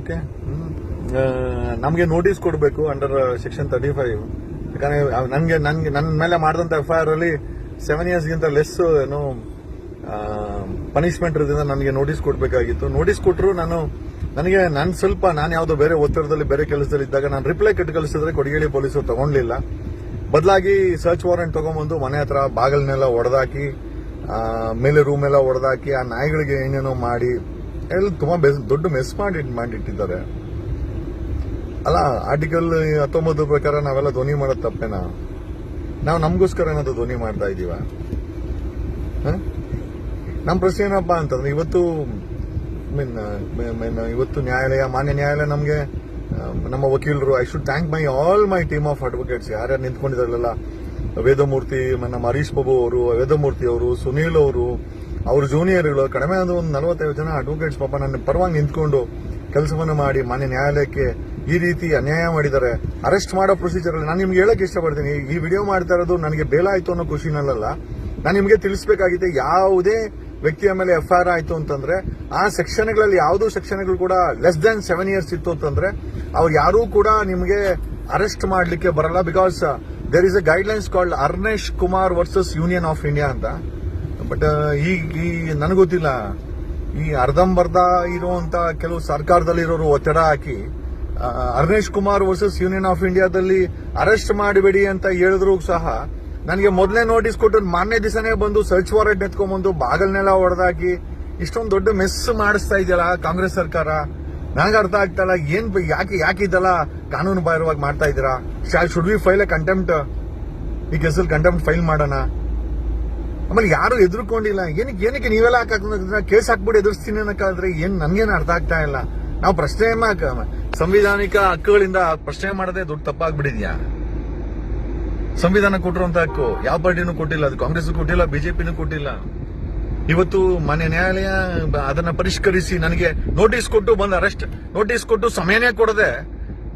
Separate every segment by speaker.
Speaker 1: Okay ನಮಗೆ notice ಕೊಡಬೇಕು under section thirty five ಯಾಕಂದ್ರೆ ನನಗೆ ನನಗೆ ನನ್ನ ಮೇಲೆ ಮಾಡಿದಂಥ ಎಫ್ ಐ ಆರ್ ಅಲ್ಲಿ ಸೆವೆನ್ ಇಯರ್ಸ್ಗಿಂತ ಲೆಸ್ ಏನು ಪನಿಷ್ಮೆಂಟ್ ಇರೋದ್ರಿಂದ ನನಗೆ ನೋಟಿಸ್ ಕೊಡಬೇಕಾಗಿತ್ತು. ನೋಟಿಸ್ ಕೊಟ್ಟರು ನಾನು, ನನಗೆ, ನಾನು ಸ್ವಲ್ಪ, ನಾನು ಯಾವುದೋ ಬೇರೆ ಒತ್ತಡದಲ್ಲಿ, ಬೇರೆ ಕೆಲಸದಲ್ಲಿ ಇದ್ದಾಗ ನಾನು ರಿಪ್ಲೈ ಕಟ್ಟು ಕಳಿಸಿದ್ರೆ ಕೊಡಗೇಳಿ ಪೊಲೀಸರು ತಗೊಂಡ್ಲಿಲ್ಲ. ಬದಲಾಗಿ ಸರ್ಚ್ ವಾರೆಂಟ್ ತಗೊಂಡ್ಬಂದು ಮನೆ ಹತ್ರ ಬಾಗಿಲನ್ನೆಲ್ಲ ಒಡೆದಾಕಿ ಮೇಲೆ ರೂಮ್ ಎಲ್ಲ ಒಡೆದಾಕಿ, ಆ ನಾಯಿಗಳಿಗೆ ಏನೇನೋ ಮಾಡಿ ಎಲ್ಲ ತುಂಬಾ ದೊಡ್ಡ ಮೆಸ್ ಮಾಡಿ, ಮಾಡಿಟ್ಟಿದ್ದಾರೆ. ಅಲ್ಲ ಆರ್ಟಿಕಲ್ ಹತ್ತೊಂಬತ್ತು ಪ್ರಕಾರ ನಾವೆಲ್ಲ ಧ್ವನಿ ಮಾಡೋದು ತಪ್ಪೇನಾ? ನಾವು ನಮಗೋಸ್ಕರ ಏನಾದ್ರು ಧ್ವನಿ ಮಾಡ್ತಾ ಇದೀವ? ನಮ್ಮ ಪ್ರಶ್ನೆ ಏನಪ್ಪಾ ಅಂತಂದ್ರೆ, ಇವತ್ತು, ಮೀನ್ ಮೀನ್ ಇವತ್ತು ನ್ಯಾಯಾಲಯ, ಮಾನ್ಯ ನ್ಯಾಯಾಲಯ ನಮಗೆ ನಮ್ಮ ವಕೀಲರು I should thank my all my team of advocates ಯಾರ್ಯಾರು ನಿಂತ್ಕೊಂಡಿದಾರಲ್ಲ ವೇದಮೂರ್ತಿ, ನಮ್ಮ ಹರೀಶ್ ಬಾಬು ಅವರು, ವೇದಮೂರ್ತಿ ಅವರು, ಸುನೀಲ್ ಅವರು ಅವ್ರ ಜೂನಿಯರ್ಗಳು ಕಡಿಮೆ ಅಂದ್ರೆ ಒಂದು ನಲವತ್ತೈದು ಜನ ಅಡ್ವೊಕೇಟ್ಸ್ ಪಾಪ ನನ್ನ ಪರವಾಗಿ ನಿಂತ್ಕೊಂಡು ಕೆಲಸವನ್ನು ಮಾಡಿ ಮಾನ್ಯ ನ್ಯಾಯಾಲಯಕ್ಕೆ ಈ ರೀತಿ ಅನ್ಯಾಯ ಮಾಡಿದ್ದಾರೆ. ಅರೆಸ್ಟ್ ಮಾಡೋ ಪ್ರೊಸೀಜರ್ ನಾನು ನಿಮ್ಗೆ ಹೇಳಕ್ ಇಷ್ಟಪಡ್ತೀನಿ. ಈ ವಿಡಿಯೋ ಮಾಡ್ತಾ ಇರೋದು ನನಗೆ ಬೇಲಾಯ್ತು ಅನ್ನೋ ಖುಷಿನಲ್ಲ ನಾನು ನಿಮಗೆ ತಿಳಿಸಬೇಕಾಗಿದೆ ಯಾವುದೇ ವ್ಯಕ್ತಿಯ ಮೇಲೆ ಎಫ್ ಆರ್ ಆಯ್ತು ಅಂತಂದ್ರೆ, ಆ ಸೆಕ್ಷನ್ಗಳಲ್ಲಿ ಯಾವುದೋ ಸೆಕ್ಷನ್ಗಳು ಕೂಡ ಲೆಸ್ ದನ್ ಸೆವೆನ್ ಇಯರ್ಸ್ ಇತ್ತು ಅಂತಂದ್ರೆ, ಅವ್ರು ಯಾರೂ ಕೂಡ ನಿಮಗೆ ಅರೆಸ್ಟ್ ಮಾಡಲಿಕ್ಕೆ ಬರಲ್ಲ because there is a guidelines called Arnesh Kumar versus union of India ಅಂತ. ಬಟ್ ಈ ಈ, ನನಗೆ ಗೊತ್ತಿಲ್ಲ. ಈ ಅರ್ಧಂಬರ್ಧ ಇರುವಂತ ಕೆಲವು ಸರ್ಕಾರದಲ್ಲಿ ಇರೋರು ಒತ್ತಡ ಹಾಕಿ Arnesh Kumar versus union of ಇಂಡಿಯಾದಲ್ಲಿ ಅರೆಸ್ಟ್ ಮಾಡಬೇಡಿ ಅಂತ ಹೇಳಿದ್ರು ಸಹ ನನಗೆ ಮೊದಲೇ ನೋಟಿಸ್ ಕೊಟ್ಟು ಮಾನ್ಯ ದಿವಸನೇ ಬಂದು ಸರ್ಚ್ ವಾರೆಂಟ್ ಎತ್ಕೊಂಡ್ಬಂದು ಬಾಗಲ್ನೆಲ್ಲ ಹೊಡೆದಾಕಿ, ಇಷ್ಟೊಂದು ದೊಡ್ಡ ಮೆಸ್ ಮಾಡಿಸ್ತಾ ಇದೆಯಲ್ಲ ಕಾಂಗ್ರೆಸ್ ಸರ್ಕಾರ. ನನಗೆ ಅರ್ಥ ಆಗ್ತಲ್ಲ ಏನ್ ಯಾಕೆ ಯಾಕೆ ಇದೆಲ್ಲ ಕಾನೂನು ಬಾಹಿರವಾಗಿ ಮಾಡ್ತಾ ಇದ್ದೀರಾ? Shall should we file a contempt ಈ ಕೇಸಲ್ಲಿ ಕಂಟೆಂಪ್ಟ್ ಫೈಲ್ ಮಾಡೋಣ. ಆಮೇಲೆ ಯಾರು ಎದುರ್ಕೊಂಡಿಲ್ಲ ಏನಕ್ಕೆ ಏನಕ್ಕೆ ನೀವೆಲ್ಲ ಹಾಕಿದ್ರೆ ಕೇಸ್ ಹಾಕ್ಬಿಟ್ಟು ಎದುರಿಸ್ತೀನಿ ಅನ್ನಕ್ಕಾದ್ರೆ ಏನ್ ನನ್ಗೇನು ಅರ್ಥ ಆಗ್ತಾ ಇಲ್ಲ. ನಾವು ಪ್ರಶ್ನೆ ಸಂವಿಧಾನಿಕ ಹಕ್ಕುಗಳಿಂದ ಪ್ರಶ್ನೆ ಮಾಡದೆ ದೊಡ್ಡ ತಪ್ಪಾಗ್ಬಿಟ್ಟಿದ್ಯಾ? ಸಂವಿಧಾನ ಕೊಟ್ಟಿರುವಂತ ಹಕ್ಕು ಯಾವ ಪಾರ್ಟಿನೂ ಕೊಟ್ಟಿಲ್ಲ, ಅದು ಕಾಂಗ್ರೆಸ್ ಕೊಟ್ಟಿಲ್ಲ, ಬಿಜೆಪಿನೂ ಕೊಟ್ಟಿಲ್ಲ. ಇವತ್ತು ಮಾನ್ಯ ನ್ಯಾಯಾಲಯ ಅದನ್ನ ಪರಿಷ್ಕರಿಸಿ ನನಗೆ ನೋಟಿಸ್ ಕೊಟ್ಟು ಬಂದು ಅರೆಸ್ಟ್, ನೋಟಿಸ್ ಕೊಟ್ಟು ಸಮಯನೇ ಕೊಡದೆ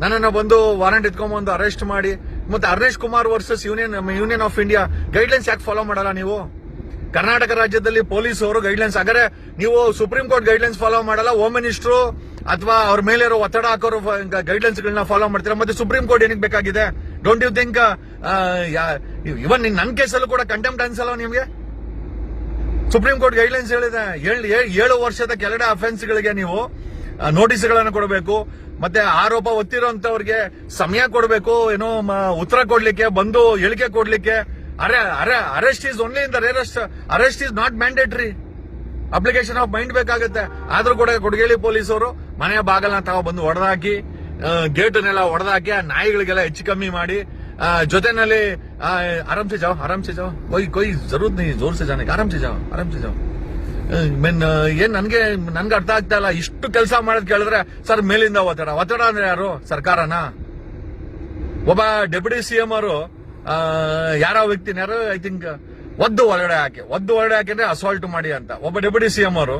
Speaker 1: ನನ್ನನ್ನು ಬಂದು ವಾರಂಟ್ ಎತ್ಕೊಂಡ್ಬಂದು ಅರೆಸ್ಟ್ ಮಾಡಿ, ಮತ್ತೆ Arnesh Kumar versus union union of India guidelines ಯಾಕೆ ಫಾಲೋ ಮಾಡಲ್ಲ ನೀವು? ಕರ್ನಾಟಕ ರಾಜ್ಯದಲ್ಲಿ ಪೊಲೀಸ್ ಅವರು ಗೈಡ್ಲೈನ್ಸ್ ಹಾಗಾದ್ರೆ ನೀವು ಸುಪ್ರೀಂ ಕೋರ್ಟ್ ಗೈಡ್ಲೈನ್ಸ್ ಫಾಲೋ ಮಾಡಲ್ಲ ಹೋಮ್ ಮಿನಿಸ್ಟ್ರು ಅಥವಾ ಅವ್ರ ಮೇಲೆ ಇರೋ ಒತ್ತಡ ಹಾಕೋರು ಗೈಡ್ಲೈನ್ಸ್ ಗಳನ್ನ ಫಾಲೋ ಮಾಡ್ತೀರಾ? ಮತ್ತೆ ಸುಪ್ರೀಂ ಕೋರ್ಟ್ ಏನಕ್ಕೆ ಬೇಕಾಗಿದೆ? ಡೋಂಟ್ ಯು ಥಿಂಕ್ ಇವನ್ ನನ್ನ ಕೇಸಲ್ಲೂ ಕೂಡ ಕಂಟೆಂಪ್ಟ್ ಅನ್ಸಲ್ಲ ನಿಮ್ಗೆ? ಸುಪ್ರೀಂ ಕೋರ್ಟ್ ಗೈಡ್ಲೈನ್ಸ್ ಹೇಳಿದೆ ಏಳ್- ವರ್ಷದ ಕೆಳಗಡೆ ಅಫೆನ್ಸ್ಗಳಿಗೆ ನೀವು ನೋಟಿಸ್ಗಳನ್ನು ಕೊಡಬೇಕು, ಮತ್ತೆ ಆರೋಪ ಒತ್ತಿರೋಂತವ್ರಿಗೆ ಸಮಯ ಕೊಡಬೇಕು, ಏನೋ ಉತ್ತರ ಕೊಡ್ಲಿಕ್ಕೆ, ಬಂದು ಹೇಳಿಕೆ ಕೊಡ್ಲಿಕ್ಕೆ ಅರೆ ಅರೆ arrest is only in the rarest arrest is not mandatory application of mind ಬೇಕಾಗುತ್ತೆ. ಆದ್ರೂ ಕೂಡ ಗುಡಗೇಳಿ ಪೊಲೀಸರು ಮನೆಯ ಬಾಗಲನ್ನ ತಾವ ಬಂದು ಹೊಡೆದಾಕಿ ಗೇಟನ್ನೆಲ್ಲ ಹೊಡೆದಾಕಿ ಆ ನಾಯಿಗಳಿಗೆಲ್ಲ ಹೆಚ್ಚು ಕಮ್ಮಿ ಮಾಡಿ ಜೊತೆನಲ್ಲಿ ಆರಾಮ್ ಜಾವ್ ಆರಾಮ್ ಜಾವ್. ಕೊಯ್ ಕೊಯ್, ಜರೂರ್ ನೀ ಜೋರ್ಸೆ ಜನಕ್ಕೆ ಆರಾಮ್ಸೆ ಆರಾಮ್ ಆರಾಮ್ಸೆ ಜಾವ್ ಮೆನ್ ಏನ್ ನನ್ಗೆ ನನ್ಗೆ ಅರ್ಥ ಆಗ್ತಾ ಇಲ್ಲ. ಇಷ್ಟು ಕೆಲಸ ಮಾಡೋದ್ ಕೇಳಿದ್ರೆ ಸರ್ ಮೇಲಿಂದ ಒತ್ತಡ. ಒತ್ತಡ ಅಂದ್ರೆ ಯಾರು? ಸರ್ಕಾರನಾ? ಒಬ್ಬ ಡೆಪ್ಯೂಟಿ ಸಿಎಂ ಅವರು ಯಾರೋ ವ್ಯಕ್ತಿನ ಯಾರು ಐ ಥಿಂಕ್ ಒದ್ದು ಒಳಗಡೆ ಹಾಕಿ, ಒದ್ದು ಒಳಗಡೆ ಹಾಕಿ ಅಂದ್ರೆ ಅಸಾಲ್ಟ್ ಮಾಡಿ ಅಂತ. ಒಬ್ಬ ಡೆಪ್ಯೂಟಿ ಸಿಎಂ ಅವರು,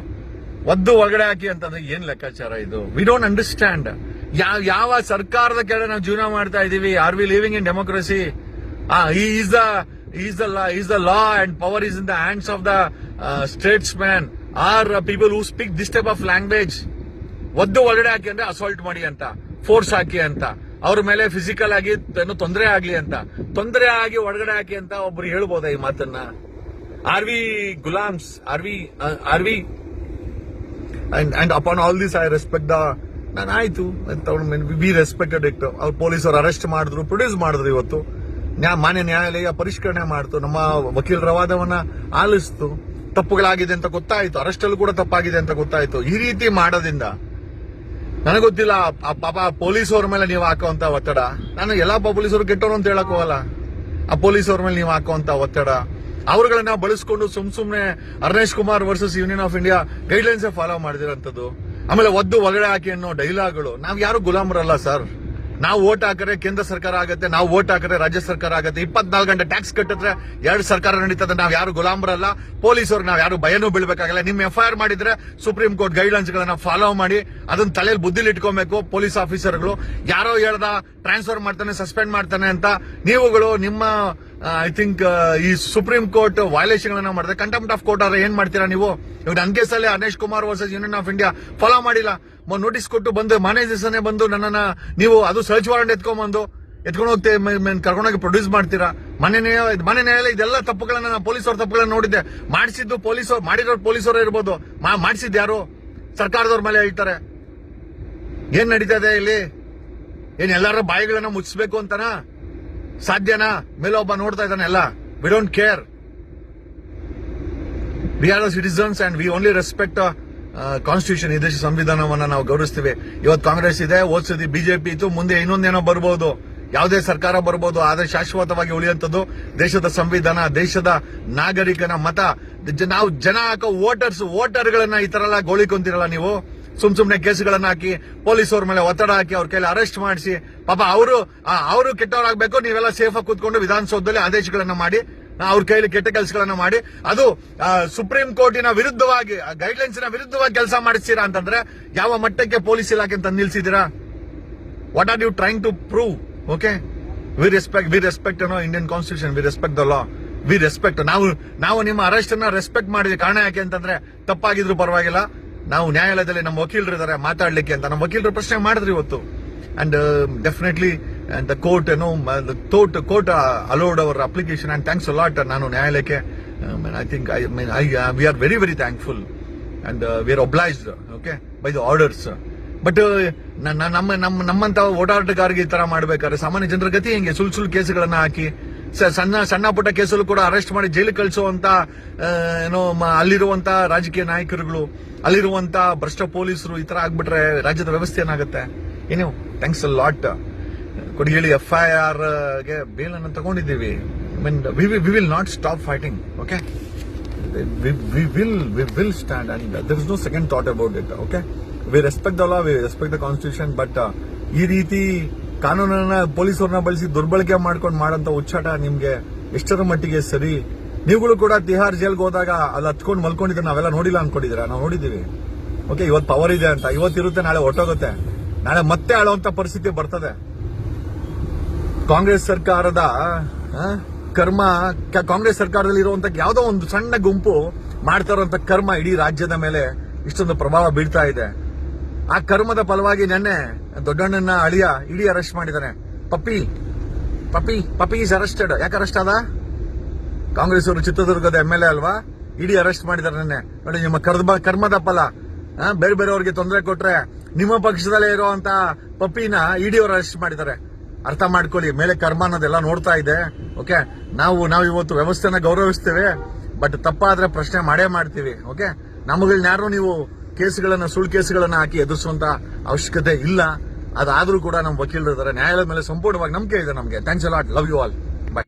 Speaker 1: ಒದ್ದು ಒಳಗಡೆ ಹಾಕಿ ಅಂತಂದ್ರೆ ಏನ್ ಲೆಕ್ಕಾಚಾರ ಇದು? ವಿ ಡೋಂಟ್ ಅಂಡರ್ಸ್ಟ್ಯಾಂಡ್ ಯಾವ ಯಾವ ಸರ್ಕಾರದ ಕೆಳಗೆ ನಾವು ಜೀವನ ಮಾಡ್ತಾ ಇದೀವಿ are we living in democracy is the is the is the law and power is in the hands of the statesman are people who speak this type of language ಒದ್ದು ಒಳಗಡೆ ಹಾಕಿ ಅಂದ್ರೆ ಅಸಾಲ್ಟ್ ಮಾಡಿ ಅಂತ ಫೋರ್ಸ್ ಹಾಕಿ ಅಂತ. ಅವ್ರ ಮೇಲೆ physical ಆಗಿ ಏನೋ ತೊಂದರೆ ಆಗ್ಲಿ ಅಂತ. ತೊಂದರೆ ಆಗಿ ಒಳಗಡೆ ಹಾಕಿ ಅಂತ ಒಬ್ರು ಹೇಳ್ಬೋದಾ ಈ ಮಾತನ್ನ? Are we ಗುಲಾಮ್ಸ್ are we are we and upon all this I respect the ನಾನು ಆಯ್ತು. ವಿ ರೆಸ್ಪೆಕ್ಟೆಡ್ ಇಟ್ ಅವ್ರು ಪೊಲೀಸರು ಅರೆಸ್ಟ್ ಮಾಡಿದ್ರು ಪ್ರೊಡ್ಯೂಸ್ ಮಾಡಿದ್ರು ಇವತ್ತು. ನ್ಯಾ, ಮಾನ್ಯ ನ್ಯಾಯಾಲಯ ಪರಿಷ್ಕರಣೆ ಮಾಡ್ತು. ನಮ್ಮ ವಕೀಲರ ವಾದವನ್ನ ಆಲಿಸ್ತು. ತಪ್ಪುಗಳಾಗಿದೆ ಅಂತ ಗೊತ್ತಾಯ್ತು. ಅರೆಸ್ಟ್ ಅಲ್ಲೂ ಕೂಡ ತಪ್ಪಾಗಿದೆ ಅಂತ ಗೊತ್ತಾಯ್ತು. ಈ ರೀತಿ ಮಾಡೋದ್ರಿಂದ ನನಗೆ ಗೊತ್ತಿಲ್ಲ ಆ ಪಾಪ ಪೊಲೀಸವ್ರ ಮೇಲೆ ನೀವು ಹಾಕುವಂತ ಒತ್ತಡ. ನಾನು ಎಲ್ಲಾ ಪೊಲೀಸರು ಕೆಟ್ಟವರು ಅಂತ ಹೇಳಕ್ ಹೋಗಲ್ಲ. ಆ ಪೊಲೀಸ್ ಅವ್ರ ಮೇಲೆ ನೀವು ಹಾಕುವಂತ ಒತ್ತಡ. ಅವ್ರಗಳನ್ನ ಬಳಸ್ಕೊಂಡು ಸುಮ್ ಸುಮ್ನೆ Arnesh Kumar versus union of India guidelines follow ಮಾಡಿದಿರಂತದ್ದು. ಆಮೇಲೆ ಒದ್ದು ಒಳಗಡೆ ಹಾಕಿ ಅನ್ನೋ ಡೈಲಾಗ್ಗಳು ನಾವ್ ಯಾರು ಗುಲಾಮರಲ್ಲ ಸರ್ ನಾವು ಓಟ್ ಹಾಕಿದ್ರೆ ಕೇಂದ್ರ ಸರ್ಕಾರ ಆಗುತ್ತೆ, ನಾವು ಓಟ್ ಹಾಕಿದ್ರೆ ರಾಜ್ಯ ಸರ್ಕಾರ ಆಗುತ್ತೆ. ಇಪ್ಪತ್ನಾಲ್ಕು ಗಂಟೆ ಟ್ಯಾಕ್ಸ್ ಕಟ್ಟಿದ್ರೆ ಎರಡು ಸರ್ಕಾರ ನಡೀತದೆ, ನಾವು ಯಾರು ಗುಲಾಮರಲ್ಲ. ಪೊಲೀಸರು ನಾವು ಯಾರು ಭಯನೂ ಬೀಳ್ಬೇಕಾಗಲ್ಲ. ನಿಮ್ ಆರ್ ಮಾಡಿದ್ರೆ ಸುಪ್ರೀಂ ಕೋರ್ಟ್ ಗೈಡ್ಲೈನ್ಸ್ ಗಳನ್ನ ಫಾಲೋ ಮಾಡಿ, ಅದನ್ನ ತಲೆಯಲ್ಲಿ ಬುದ್ಧಿಲಿ ಇಟ್ಕೋಬೇಕು ಪೊಲೀಸ್ ಆಫೀಸರ್ಗಳು ಯಾರೋ ಹೇಳ್ದ ಟ್ರಾನ್ಸ್ಫರ್ ಮಾಡ್ತಾನೆ ಸಸ್ಪೆಂಡ್ ಮಾಡ್ತಾನೆ ಅಂತ ನೀವುಗಳು ನಿಮ್ಮ ಐ ಥಿಂಕ್ ಈ ಸುಪ್ರೀಂ ಕೋರ್ಟ್ ವೈಲೇಷನ್ ಗಳನ್ನ ಮಾಡಿದ್ರೆ ಕಂಟೆಂಪ್ಟ್ ಆಫ್ ಕೋರ್ಟ್ ಆದ್ರೆ ಏನ್ ಮಾಡ್ತೀರಾ ನೀವು? ಇವಾಗ ನನ್ ಕೇಸಲ್ಲಿ Anesh Kumar versus union of India follow ಮಾಡಿಲ್ಲ. ನೋಟಿಸ್ ಕೊಟ್ಟು ಬಂದು ಮಾನೇ ದಿವಸನೇ ಬಂದು ನನ್ನನ್ನ ನೀವು ಅದು ಸರ್ಚ್ ವಾರೆಂಟ್ ಎತ್ಕೊಂಡ್ಬಂದು, ಎತ್ಕೊಂಡು ಹೋಗ್ತೇ ಕರ್ಕೊಂಡೋಗಿ ಪ್ರೊಡ್ಯೂಸ್ ಮಾಡ್ತೀರಾ? ಮನೆ ಮನೆ ನ್ಯಾಯಾಲಯ ಇದೆಲ್ಲ ತಪ್ಪುಗಳನ್ನ ನಾನು ಪೊಲೀಸವ್ರ ತಪ್ಪುಗಳನ್ನ ನೋಡಿದ್ದೆ. ಮಾಡಿಸಿದ್ದು ಪೊಲೀಸರು ಮಾಡಿರೋ ಪೊಲೀಸರು ಇರ್ಬೋದು. ಮಾಡಿಸಿದ್ದು ಯಾರು? ಸರ್ಕಾರದವ್ರ ಮೇಲೆ ಹೇಳ್ತಾರೆ. ಏನ್ ನಡೀತಾ ಇದೆ ಇಲ್ಲಿ? ಏನ್ ಎಲ್ಲಾರ ಬಾಯಿಗಳನ್ನ ಮುಚ್ಚಿಸ್ಬೇಕು ಅಂತನಾ? ಸಾಧ್ಯನಾ? ಮೇಲೆ ಒಬ್ಬ ನೋಡ್ತಾ ಇದ್ದಾನೆ ಎಲ್ಲ. We don't care we are citizens and we only respect constitution ದೇಶ ಸಂವಿಧಾನವನ್ನ ನಾವು ಗೌರವಿಸ್ತೀವಿ. ಇವತ್ತು ಕಾಂಗ್ರೆಸ್ ಇದೆ ಓದ್ಸತಿ ಬಿಜೆಪಿ ಇತ್ತು, ಮುಂದೆ ಇನ್ನೊಂದೇನೋ ಬರ್ಬೋದು. ಯಾವುದೇ ಸರ್ಕಾರ ಬರ್ಬೋದು, ಆದರೆ ಶಾಶ್ವತವಾಗಿ ಉಳಿಯುವಂಥದ್ದು ದೇಶದ ಸಂವಿಧಾನ, ದೇಶದ ನಾಗರಿಕನ ಮತ. ನಾವು ಜನ ಹಾಕೋ ವೋಟರ್ಸ್ ವೋಟರ್ಗಳನ್ನ ಈ ತರ ಎಲ್ಲ ಗೋಳಿಕೊಂತಿರಲ್ಲ ನೀವು. ಸುಮ್ ಸುಮ್ನೆ ಕೇಸ್ಗಳನ್ನ ಹಾಕಿ, ಪೊಲೀಸವ್ರ ಮೇಲೆ ಒತ್ತಡ ಹಾಕಿ, ಅವ್ರ ಕೈಲಿ ಅರೆಸ್ಟ್ ಮಾಡಿಸಿ, ಪಾಪ ಅವರು ಅವರು ಕೆಟ್ಟವರಾಗಬೇಕು, ನೀವೆಲ್ಲ ಸೇಫ್ ಆಗಿ ಕೂತ್ಕೊಂಡು ವಿಧಾನಸೌಧದಲ್ಲಿ ಆದೇಶಗಳನ್ನ ಮಾಡಿ ಅವ್ರ ಕೈಲಿ ಕೆಟ್ಟ ಕೆಲಸಗಳನ್ನ ಮಾಡಿ, ಅದು ಸುಪ್ರೀಂ ಕೋರ್ಟಿನ ವಿರುದ್ಧವಾಗಿ ಗೈಡ್ಲೈನ್ಸ್ನ ವಿರುದ್ಧವಾಗಿ ಕೆಲಸ ಮಾಡಿಸ್ತೀರಾ ಅಂತಂದ್ರೆ, ಯಾವ ಮಟ್ಟಕ್ಕೆ ಪೊಲೀಸ್ ಇಲಾಖೆ ಅಂತ ನಿಲ್ಸಿದ್ದೀರಾ? What are you trying to prove okay we respect we respect ಅನ್ನೋ Indian constitution we respect the law we respect ನಾವು ನಾವು ನಿಮ್ಮ ಅರೆಸ್ಟ್ ಅನ್ನ ರೆಸ್ಪೆಕ್ಟ್ ಮಾಡಿದ್ವಿ ಕಾರಣ ಯಾಕೆ ಅಂತಂದ್ರೆ, ತಪ್ಪಾಗಿದ್ರು ಪರವಾಗಿಲ್ಲ. ನಾವು ನ್ಯಾಯಾಲಯದಲ್ಲಿ ನಮ್ಮ ವಕೀಲರು ಇದ್ದಾರೆ ಮಾತಾಡ್ಲಿಕ್ಕೆ ಅಂತ. ನಮ್ಮ ವಕೀಲರು ಪ್ರಶ್ನೆ ಮಾಡಿದ್ರಿ ಇವತ್ತು. ಅಂಡ್ ಡೆಫಿನೆಟ್ಲಿ ದ ಕೋರ್ಟ್ ಏನು court court allowed our application and thanks lot ನಾನು ನ್ಯಾಯಾಲಯಕ್ಕೆ I think I mean I we are very very thankful and we are obliged okay by the orders but ನಮ್ಮ ನಮ್ಮ, ನಮ್ಮಂತ ಓಡಾಟಗಾರಿಗೆ ಈ ತರ ಮಾಡ್ಬೇಕಾದ್ರೆ ಸಾಮಾನ್ಯ ಜನರ ಗತಿ ಹೆಂಗೆ? ಸುಳ್ಳು ಸುಳ್ ಕೇಸ್ಗಳನ್ನ ಹಾಕಿ ಸಣ್ಣ ಸಣ್ಣ ಪುಟ್ಟ ಕೇಸಲ್ಲೂ ಕೂಡ ಅರೆಸ್ಟ್ ಮಾಡಿ ಜೈಲಿಗೆ ಕಳಿಸುವಂತ ಏನೋ ಅಲ್ಲಿರುವಂತ ರಾಜಕೀಯ ನಾಯಕರುಗಳು, ಅಲ್ಲಿರುವಂತ ಭ್ರಷ್ಟ ಪೊಲೀಸರು ಈ ತರ ಆಗ್ಬಿಟ್ರೆ ರಾಜ್ಯದ ವ್ಯವಸ್ಥೆ ಏನಾಗುತ್ತೆ? ಏನು ಥ್ಯಾಂಕ್ಸ್ ಅ ಲಾಟ್ ಕೊಡಿಗೇಳಿ ಎಫ್ ಐ ಆರ್ಗೆ ಬೇಲನ್ನು ತಗೊಂಡಿದ್ದೀವಿ. Mean we will not stop fighting okay we we we will will stand and there is second second thought about okay we respect the we respect the constitution but uh, ಈ ರೀತಿ ಕಾನೂನನ್ನ ಪೊಲೀಸರನ್ನ ಬಳಸಿ ದುರ್ಬಳಕೆ ಮಾಡ್ಕೊಂಡು ಮಾಡಂತ ಉಚ್ಚಾಟ ನಿಮ್ಗೆ ಎಷ್ಟರ ಮಟ್ಟಿಗೆ ಸರಿ? ನೀವುಗಳು ಕೂಡ ತಿಹಾರ್ ಜೈಲ್ಗೆ ಹೋದಾಗ ಅಲ್ಲಿ ಹತ್ಕೊಂಡು ಮಲ್ಕೊಂಡಿದ್ರೆ ನಾವೆಲ್ಲ ನೋಡಿಲ್ಲ ಅನ್ಕೊಂಡಿದ್ದೀರಾ? ನಾವು ನೋಡಿದೀವಿ ಓಕೆ ಇವತ್ತು ಪವರ್ ಇದೆ ಅಂತ. ಇವತ್ತಿರುತ್ತೆ ನಾಳೆ ಹೊಟ್ಟೋಗುತ್ತೆ ನಾಳೆ ಮತ್ತೆ ಆಳುವಂತ ಪರಿಸ್ಥಿತಿ ಬರ್ತದೆ. ಕಾಂಗ್ರೆಸ್ ಸರ್ಕಾರದ ಕರ್ಮ ಕಾಂಗ್ರೆಸ್ ಸರ್ಕಾರದಲ್ಲಿ ಇರುವಂತ ಯಾವುದೋ ಒಂದು ಸಣ್ಣ ಗುಂಪು ಮಾಡ್ತಾ ಇರುವಂತ ಕರ್ಮ ಇಡೀ ರಾಜ್ಯದ ಮೇಲೆ ಇಷ್ಟೊಂದು ಪ್ರಭಾವ ಬೀಳ್ತಾ ಇದೆ. ಆ ಕರ್ಮದ ಫಲವಾಗಿ ನೆನ್ನೆ ದೊಡ್ಡಣ್ಣನ ಅಳಿಯ ಇಡೀ ಅರೆಸ್ಟ್ ಮಾಡಿದ್ದಾನೆ puppy puppy puppy is arrested. ಯಾಕೆ ಅರೆಸ್ಟ್ ಆದ? ಕಾಂಗ್ರೆಸ್ ಅವರು ಚಿತ್ರದುರ್ಗದ ಎಂ ಎಲ್ ಎ ಅಲ್ವಾ? ಇಡೀ ಅರೆಸ್ಟ್ ಮಾಡಿದ್ದಾರೆ ನೆನ್ನೆ. ನೋಡಿ, ನಿಮ್ಮ ಕರ್ಮ, ಕರ್ಮದ ಫಲ ಬೇರೆ ಬೇರೆಯವ್ರಿಗೆ ತೊಂದರೆ ಕೊಟ್ರೆ ನಿಮ್ಮ ಪಕ್ಷದಲ್ಲೇ ಇರುವಂತ ಪಪ್ಪಿನ ಇಡಿ ಅವರು ಅರೆಸ್ಟ್ ಮಾಡಿದ್ದಾರೆ. ಅರ್ಥ ಮಾಡ್ಕೊಳ್ಳಿ, ಮೇಲೆ ಕರ್ಮ ಅನ್ನೋದೆಲ್ಲ ನೋಡ್ತಾ ಇದೆ ಓಕೆ ನಾವು ನಾವು ಇವತ್ತು ವ್ಯವಸ್ಥೆನ ಗೌರವಿಸ್ತೇವೆ ಬಟ್ ತಪ್ಪಾದ್ರೆ ಪ್ರಶ್ನೆ ಮಾಡೇ ಮಾಡ್ತೀವಿ ಓಕೆ ನಮಗಳನ್ನ ಯಾರು ನೀವು ಕೇಸುಗಳನ್ನ, ಸುಳ್ಳು ಕೇಸುಗಳನ್ನ ಹಾಕಿ ಎದುರಿಸುವಂತ ಅವಶ್ಯಕತೆ ಇಲ್ಲ. ಅದಾದ್ರೂ ಕೂಡ ನಮ್ಮ ವಕೀಲರು ಇದ್ದಾರೆ ನ್ಯಾಯಾಲಯದ ಮೇಲೆ ಸಂಪೂರ್ಣವಾಗಿ ನಂಬಿಕೆ ಇದೆ ನಮಗೆ. Thanks a lot love you all